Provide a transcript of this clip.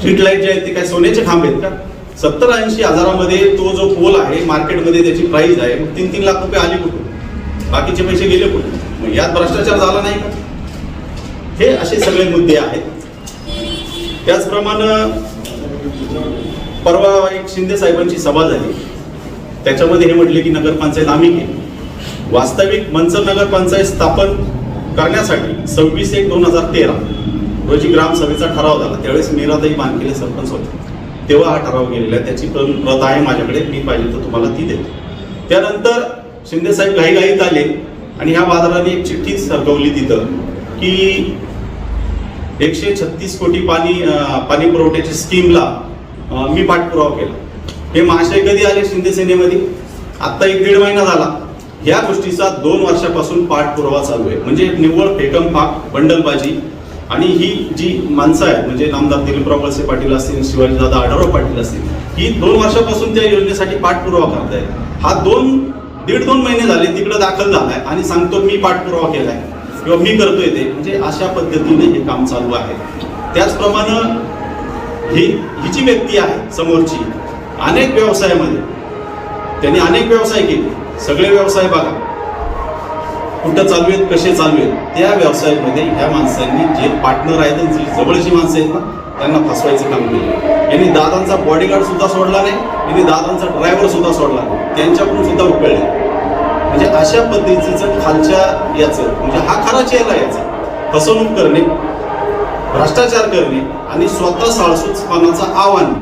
Street light जे आहेत ते काय सोन्याचे खांब आहेत का? सत्तर ऐंशी हजारामध्ये तो जो पोल आहे मार्केटमध्ये त्याची प्राइस आहे मग तीन तीन लाख रुपये आले कुठून? बाकीचे पैसे गेले कुठून? मग यात भ्रष्टाचार झाला नाही का? हे असे सगळे मुद्दे आहेत. त्याचप्रमाणे परवा एक शिंदे साहेबांची सभा झाली. त्याच्यामध्ये हे म्हटले की नगरपंचायत आम्ही केली. वास्तविक मंचर नगरपंचायत स्थापन करण्यासाठी सव्वीस एक दोन हजार तेरा रोजी ग्रामसभेचा ठराव झाला त्यावेळेस मीराताई बांधकेले सरपंच होते. तेव्हा हा ठराव गेलेला त्याची प्रत आहे माझ्याकडे मी पाहिजे तर तुम्हाला ती देतो. त्यानंतर शिंदेसाहेब घाईघाईत आले आणि ह्या बाजाराने एक चिठ्ठी सरकवली तिथं की एकशे छत्तीस कोटी पाणी पाणी पुरवठ्याच्या स्कीमला मी पाठपुरावा केला. हे महाशय कधी आले शिंदे सेनेमध्ये? आत्ता एक दीड महिना झाला. या गोष्टीचा दोन वर्षापासून पाठपुरावा चालू आहे. म्हणजे निव्वळ फेकम फाक बंडलबाजी आणि ही जी माणसं आहेत म्हणजे नामदार दिलीपराव वळसे पाटील असतील शिवाजीदादा आढळराव पाटील असतील ही दोन वर्षापासून त्या योजनेसाठी पाठपुरावा करत आहे हा दोन दीड दोन महिने झाले तिकडे दाखल झालाय आणि सांगतो मी पाठपुरावा केलाय. किंवा मी करतोय ते. म्हणजे अशा पद्धतीने हे काम चालू आहे. त्याचप्रमाणे ही ही जी व्यक्ती आहे समोरची. अनेक व्यवसायामध्ये. त्यांनी अनेक व्यवसाय केले. सगळे व्यवसाय बघा. कुठं चालू आहेत कसे चालू आहेत त्या व्यवसायामध्ये ह्या माणसांनी जे पार्टनर आहेत जे जी जवळची माणसं आहेत ना त्यांना फसवायचं काम केलं यांनी दादांचा बॉडीगार्ड सुद्धा सोडला नाही यांनी दादांचा ड्रायव्हर सुद्धा सोडला नाही. त्यांच्याकडून सुद्धा उकळले. म्हणजे अशा पद्धतीचं खालच्या याचं म्हणजे हा खरा चेहरा याचा. फसवणूक करणे भ्रष्टाचार करणे आणि स्वतः साळसूतपणाचं आव्हान.